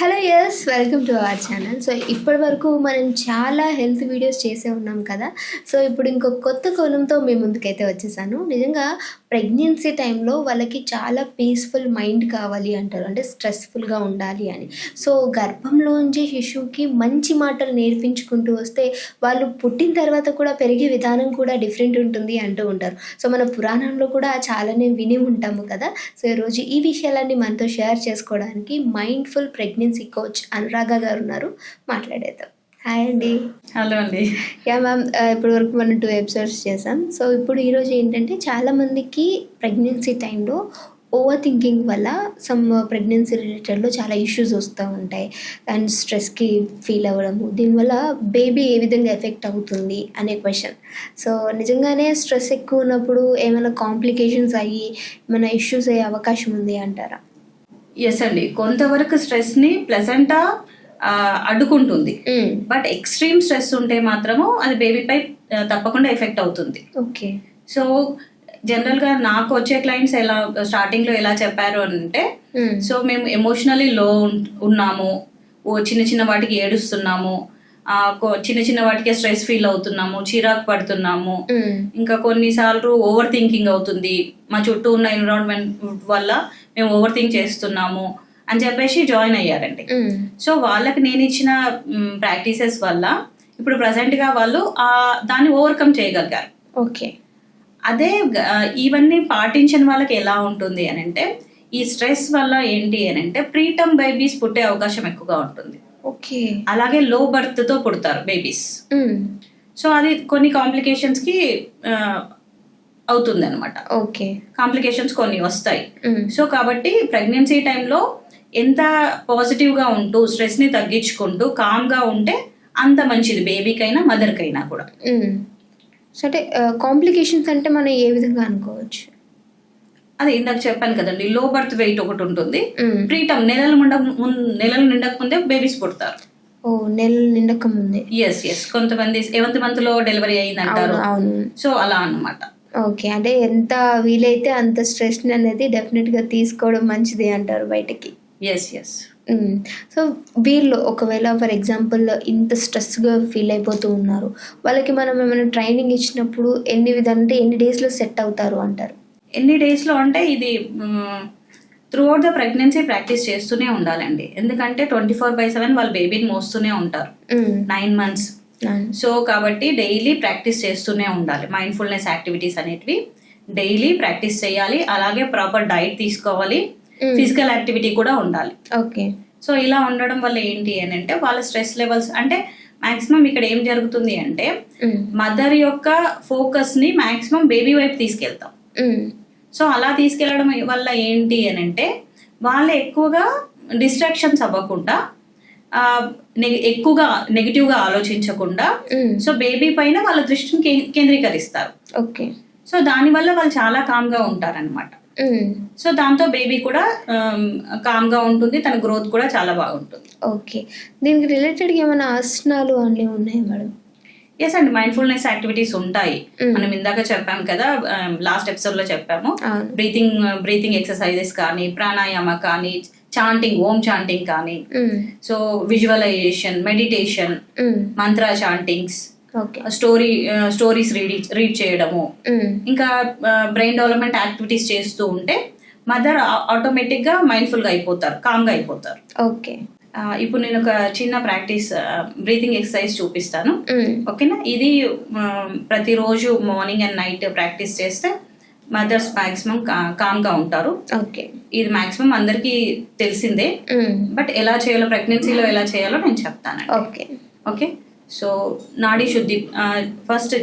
Hello yes welcome to our channel. So ఇప్పటి వరకు మనం చాలా హెల్త్ వీడియోస్ చేసే ఉన్నాం కదా. సో ఇప్పుడు ఇంకో కొత్త కోణంతో మీ ముందుకైతే వచ్చేసాను. నిజంగా ప్రెగ్నెన్సీ టైంలో వాళ్ళకి చాలా పీస్ఫుల్ మైండ్ కావాలి అంటారు. అంటే స్ట్రెస్ఫుల్గా ఉండాలి అని. సో గర్భంలోంచి శిశువుకి మంచి మాటలు నేర్పించుకుంటూ వస్తే వాళ్ళు పుట్టిన తర్వాత కూడా పెరిగే విధానం కూడా డిఫరెంట్ ఉంటుంది అంటూ ఉంటారు. సో మన పురాణంలో కూడా చాలానే విని ఉంటాము కదా. సో ఈరోజు ఈ విషయాలన్నీ మనతో షేర్ చేసుకోవడానికి మైండ్ఫుల్ ప్రెగ్నెన్సీ కోచ్ అనురాగ గారు ఉన్నారు. మాట్లాడేద్దాం. హాయ్ అండి. హలో అండి. యా మ్యామ్ ఇప్పటి వరకు మనం టూ ఎపిసోడ్స్ చేసాం. సో ఇప్పుడు ఈరోజు ఏంటంటే చాలామందికి ప్రెగ్నెన్సీ టైంలో ఓవర్ థింకింగ్ వల్ల సమ్ ప్రెగ్నెన్సీ రిలేటెడ్లో చాలా ఇష్యూస్ వస్తూ ఉంటాయి. అండ్ స్ట్రెస్కి ఫీల్ అవ్వడము. దీనివల్ల బేబీ ఏ విధంగా ఎఫెక్ట్ అవుతుంది అనే క్వశ్చన్. సో నిజంగానే స్ట్రెస్ ఎక్కువ ఉన్నప్పుడు ఏమైనా కాంప్లికేషన్స్ అయ్యి ఏమైనా ఇష్యూస్ అయ్యే అవకాశం ఉంది అంటారా? ఎస్ అండి. కొంతవరకు స్ట్రెస్ని ప్లెజెంటా అడ్డుకుంటుంది. బట్ ఎక్స్ట్రీమ్ స్ట్రెస్ ఉంటే మాత్రము అది బేబీపై తప్పకుండా ఎఫెక్ట్ అవుతుంది. ఓకే. సో జనరల్గా నాకు వచ్చే క్లయింట్స్ ఎలా స్టార్టింగ్లో ఎలా చెప్పారు అంటే సో మేము ఎమోషనలీ లో ఉన్నాము. ఓ చిన్న చిన్న వాటికి ఏడుస్తున్నాము. చిన్న చిన్న వాటికి స్ట్రెస్ ఫీల్ అవుతున్నాము. చిరాకు పడుతున్నాము. ఇంకా కొన్నిసార్లు ఓవర్ థింకింగ్ అవుతుంది. మా చుట్టూ ఉన్న ఎన్విరాన్మెంట్ వల్ల మేము ఓవర్ థింక్ చేస్తున్నాము. అని చెప్పేసి జాయిన్ అయ్యారండి. సో వాళ్ళకి నేను ఇచ్చిన ప్రాక్టీసెస్ వల్ల ఇప్పుడు present గా వాళ్ళు ఆ దాన్ని ఓవర్కమ్ చేయగలిగారు. ఓకే. అదే ఇవన్నీ పాటించిన వాళ్ళకి ఎలా ఉంటుంది అని అంటే ఈ స్ట్రెస్ వల్ల ఏంటి అని అంటే ప్రీటమ్ బేబీస్ పుట్టే అవకాశం ఎక్కువగా ఉంటుంది. ఓకే. అలాగే లో బర్త్తో పుడతారు బేబీస్ సో అది కొన్ని కాంప్లికేషన్స్కి అవుతుంది అనమాట ఓకే. కాంప్లికేషన్స్ కొన్ని వస్తాయి. సో కాబట్టి ప్రెగ్నెన్సీ టైంలో ఎంత పాజిటివ్గా ఉంటూ స్ట్రెస్ని తగ్గించుకుంటూ కామ్గా ఉంటే అంత మంచిది బేబీకైనా మదర్ కైనా కూడా సో అంటే కాంప్లికేషన్స్ అంటే మనం ఏ విధంగా అనుకోవచ్చు? అది ఇందాక చెప్పాను కదండి లో బర్త్ వెయిట్ ఒకటి ఉంటుంది. ప్రీటమ్ నెలలు ముండ నెలలు నిండక ముందే బేబీస్ పుడతారు. ఓ నెలలు నిండక ముందే ఎస్ ఎస్ కొంతమంది సెవెంత్ మంత్లో డెలివరీ అయింది అంటారు సో అలా అన్నమాట. ఓకే అంటే ఎంత వీలైతే అంత స్ట్రెస్ అనేది డెఫినెట్గా తీసుకోవడం మంచిది అంటారు బయటకి. Yes yes. సో వీళ్ళు ఒకవేళ ఫర్ ఎగ్జాంపుల్ ఇంత స్ట్రెస్గా ఫీల్ అయిపోతూ ఉన్నారు వాళ్ళకి మనం ఏమైనా ట్రైనింగ్ ఇచ్చినప్పుడు ఎన్ని విధాలు అంటే ఎన్ని డేస్లో సెట్ అవుతారు అంటారు ఎన్ని డేస్లో అంటే ఇది throughout the pregnancy practice చేస్తూనే ఉండాలండి ఎందుకంటే ట్వంటీ ఫోర్ బై సెవెన్ వాళ్ళు బేబీని మోస్తూనే ఉంటారు. Nine months. సో కాబట్టి డైలీ ప్రాక్టీస్ చేస్తూనే ఉండాలి మైండ్ఫుల్నెస్ యాక్టివిటీస్ అనేటివి డైలీ ప్రాక్టీస్ చేయాలి అలాగే ప్రాపర్ డైట్ తీసుకోవాలి. ఫిజికల్ యాక్టివిటీ కూడా ఉండాలి ఓకే సో ఇలా ఉండడం వల్ల ఏంటి అని అంటే వాళ్ళ స్ట్రెస్ లెవెల్స్ అంటే మాక్సిమం ఇక్కడ ఏం జరుగుతుంది అంటే. మదర్ యొక్క ఫోకస్ని మాక్సిమం బేబీ వైపు తీసుకెళ్తాం. సో అలా తీసుకెళ్ళడం వల్ల ఏంటి అని అంటే వాళ్ళు ఎక్కువగా డిస్ట్రాక్షన్స్ అవ్వకుండా ఎక్కువగా నెగిటివ్గా ఆలోచించకుండా మ్మ్. సో బేబీ పైన వాళ్ళ దృష్టిని కేంద్రీకరిస్తారు ఓకే సో దానివల్ల వాళ్ళు చాలా కామ్గా ఉంటారనమాట. సో దాంతో బేబీ కూడా కామ్గా ఉంటుంది తన గ్రోత్ కూడా చాలా బాగుంటుంది. ఓకే దీనికి రిలేటెడ్గా ఏమైనా ఆసనాలు అన్నీ ఉన్నాయా మేడం? ఎస్ అండి మైండ్ఫుల్నెస్ యాక్టివిటీస్ ఉంటాయి. Mm. మనం ఇందాక చెప్పాం కదా లాస్ట్ ఎపిసోడ్లో చెప్పాము. బ్రీతింగ్ బ్రీతింగ్ ఎక్సర్సైజెస్ కానీ ప్రాణాయామ కానీ చాంటింగ్ ఓమ్ చాంటింగ్ కానీ. So visualisation meditation. Mantra chantings story stories read read చేయడము. ఇంకా బ్రెయిన్ డెవలప్మెంట్ యాక్టివిటీస్ చేస్తూ ఉంటే మదర్ ఆటోమేటిక్గా మైండ్ఫుల్గా అయిపోతారు కామ్గా అయిపోతారు. ఓకే. ఇప్పుడు నేను ఒక చిన్న ప్రాక్టీస్ బ్రీతింగ్ ఎక్సర్సైజ్ చూపిస్తాను. ఓకేనా? ఇది ప్రతిరోజు మార్నింగ్ అండ్ నైట్ ప్రాక్టీస్ చేస్తే మదర్స్ మాక్సిమం కామ్గా ఉంటారు. ఓకే. ఇది మాక్సిమం అందరికీ తెలిసిందే. బట్ ఎలా చేయాలో ప్రెగ్నెన్సీలో ఎలా చేయాలో నేను చెప్తానండి. ఓకే. ఓకే? సో నాడీ శుద్ధి ఫస్ట్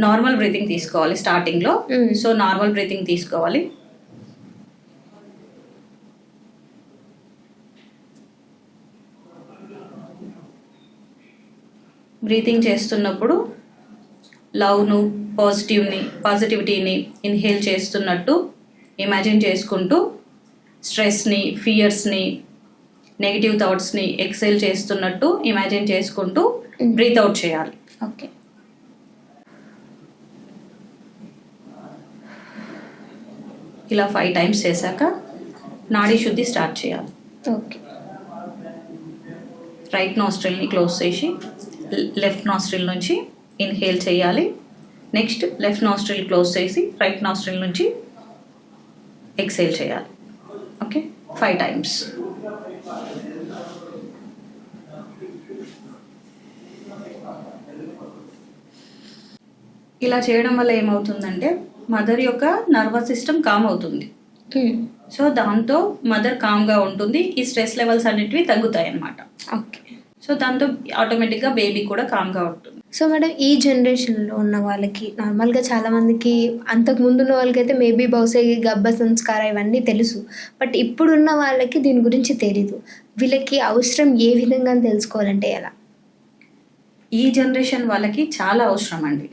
నార్మల్ బ్రీతింగ్ తీసుకోవాలి స్టార్టింగ్లో మ్మ్. సో నార్మల్ బ్రీతింగ్ తీసుకోవాలి బ్రీతింగ్ చేస్తున్నప్పుడు లవ్ను పాజిటివ్ని పాజిటివిటీని ఇన్హేల్ చేస్తున్నట్టు ఇమాజిన్ చేసుకుంటూ స్ట్రెస్ని ఫియర్స్ని నెగిటివ్ థాట్స్ని ఎక్సెల్ చేస్తున్నట్టు ఇమాజిన్ చేసుకుంటూ బ్రీత్ అవుట్ చేయాలి. ఓకే ఇలా ఫైవ్ టైమ్స్ చేశాక నాడీ శుద్ధి స్టార్ట్ చేయాలి. ఓకే రైట్ నాస్ట్రిల్ని క్లోజ్ చేసి లెఫ్ట్ నాస్ట్రిల్ నుంచి ఇన్హేల్ చేయాలి. నెక్స్ట్ లెఫ్ట్ నాస్ట్రిల్ క్లోజ్ చేసి రైట్ నాస్ట్రిల్ నుంచి ఎక్సేల్ చేయాలి. ఓకే ఫైవ్ టైమ్స్ ఇలా చేయడం వల్ల ఏమవుతుందంటే మదర్ యొక్క నర్వస్ సిస్టమ్ కామ్ అవుతుంది. మ్మ్. సో దాంతో మదర్ కామ్గా ఉంటుంది. ఈ స్ట్రెస్ లెవెల్స్ అన్నిటివి తగ్గుతాయి అన్నమాట ఓకే సో దాంతో ఆటోమేటిక్గా బేబీ కూడా కామ్గా ఉంటుంది. సో మేడం ఈ జనరేషన్లో ఉన్న వాళ్ళకి నార్మల్గా చాలామందికి అంతకు ముందు ఉన్న వాళ్ళకైతే మేబీ బహుశా గర్భ సంస్కారం ఇవన్నీ తెలుసు. బట్ ఇప్పుడున్న వాళ్ళకి దీని గురించి తెలీదు. వీళ్ళకి అవసరం ఏ విధంగా తెలుసుకోవాలంటే ఎలా? ఈ జనరేషన్ వాళ్ళకి చాలా అవసరం అండి.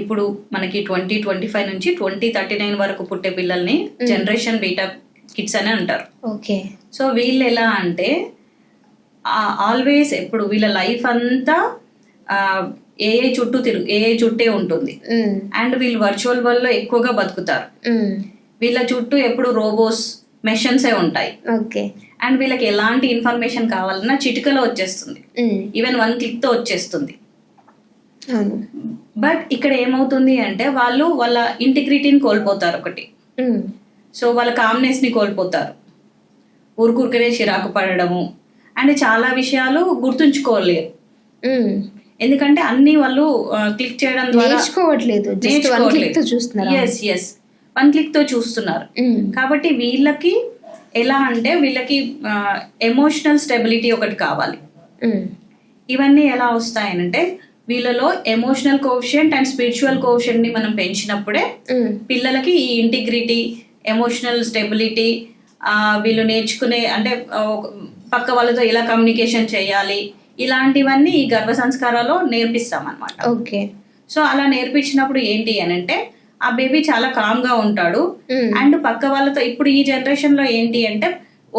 ఇప్పుడు మనకి ట్వంటీ ట్వంటీ ఫైవ్ నుంచి ట్వంటీ థర్టీ నైన్ వరకు పుట్టే పిల్లల్ని జనరేషన్ బీటా కిడ్స్ అని అంటారు ఓకే సో వీళ్ళు ఎలా అంటే ఆల్వేస్ ఎప్పుడు వీళ్ళ లైఫ్ అంతా ఏఐ చుట్టూ తిరుగు ఏఐ చుట్టే ఉంటుంది. అండ్ వీళ్ళు వర్చువల్ వరల్డ్లో ఎక్కువగా బతుకుతారు. వీళ్ళ చుట్టూ ఎప్పుడు రోబోస్ మెషన్సే ఉంటాయి. ఓకే. అండ్ వీళ్ళకి ఎలాంటి ఇన్ఫర్మేషన్ కావాలన్నా చిటికలో వచ్చేస్తుంది. ఈవెన్ వన్ క్లిక్తో వచ్చేస్తుంది. అవును. బట్ ఇక్కడ ఏమవుతుంది అంటే వాళ్ళు వాళ్ళ ఇంటిగ్రిటీని కోల్పోతారు ఒకటి. సో వాళ్ళ కామ్నెస్ని కోల్పోతారు. ఊరుకూరికనే చిరాకు పడడము. అండ్ చాలా విషయాలు గుర్తుంచుకోలేరు. ఎందుకంటే అన్ని వాళ్ళు క్లిక్ చేయడం ద్వారా నేర్చుకోవట్లేదు. క్లిక్తో ఎస్ ఎస్ వన్ క్లిక్తో చూస్తున్నారు. కాబట్టి వీళ్ళకి ఎలా అంటే వీళ్ళకి ఎమోషనల్ స్టెబిలిటీ ఒకటి కావాలి. ఇవన్నీ ఎలా వస్తాయనంటే వీళ్ళలో ఎమోషనల్ కోఫిషియంట్ అండ్ స్పిరిచువల్ కోఫిషియంట్ని మనం పెంచినప్పుడే. పిల్లలకి ఈ ఇంటిగ్రిటీ ఎమోషనల్ స్టెబిలిటీ వీళ్ళు నేర్చుకునే అంటే పక్క వాళ్ళతో ఎలా కమ్యూనికేషన్ చేయాలి ఇలాంటివన్నీ ఈ గర్భ సంస్కారాల్లో నేర్పిస్తాం అనమాట ఓకే సో అలా నేర్పించినప్పుడు ఏంటి అని అంటే ఆ బేబీ చాలా కామ్గా ఉంటాడు. అండ్ పక్క వాళ్ళతో ఇప్పుడు ఈ జనరేషన్లో ఏంటి అంటే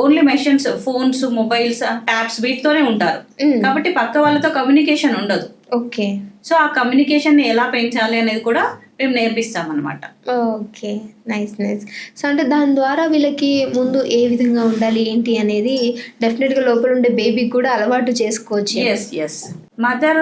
only machines phones mobiles tabs వీటితోనే ఉంటారు. కాబట్టి పక్క వాళ్ళతో కమ్యూనికేషన్ ఉండదు. ఓకే. సో ఆ కమ్యూనికేషన్ ఎలా పెంచాలి అనేది కూడా మేము నేర్పిస్తాం అనమాట ఓకే. Nice nice. సో అంటే దాని ద్వారా వీళ్ళకి ముందు ఏ విధంగా ఉండాలి ఏంటి అనేది డెఫినెట్గా లోపల ఉండే బేబీకి కూడా అలవాటు చేసుకోవచ్చు. ఎస్ ఎస్ మదర్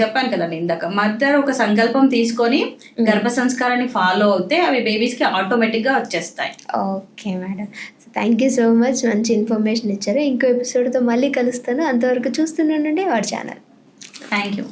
చెప్పాను కదండి ఇందాక. మదర్ ఒక సంకల్పం తీసుకొని గర్భ సంస్కారాన్ని ఫాలో అవుతే అవి బేబీస్కి ఆటోమేటిక్గా వచ్చేస్తాయి. Okay madam. Thank you so much మంచి ఇన్ఫర్మేషన్ ఇచ్చారు. ఇంకో ఎపిసోడ్తో మళ్ళీ కలుస్తాను. అంతవరకు చూస్తున్నానండి వాడి ఛానల్ థ్యాంక్ యూ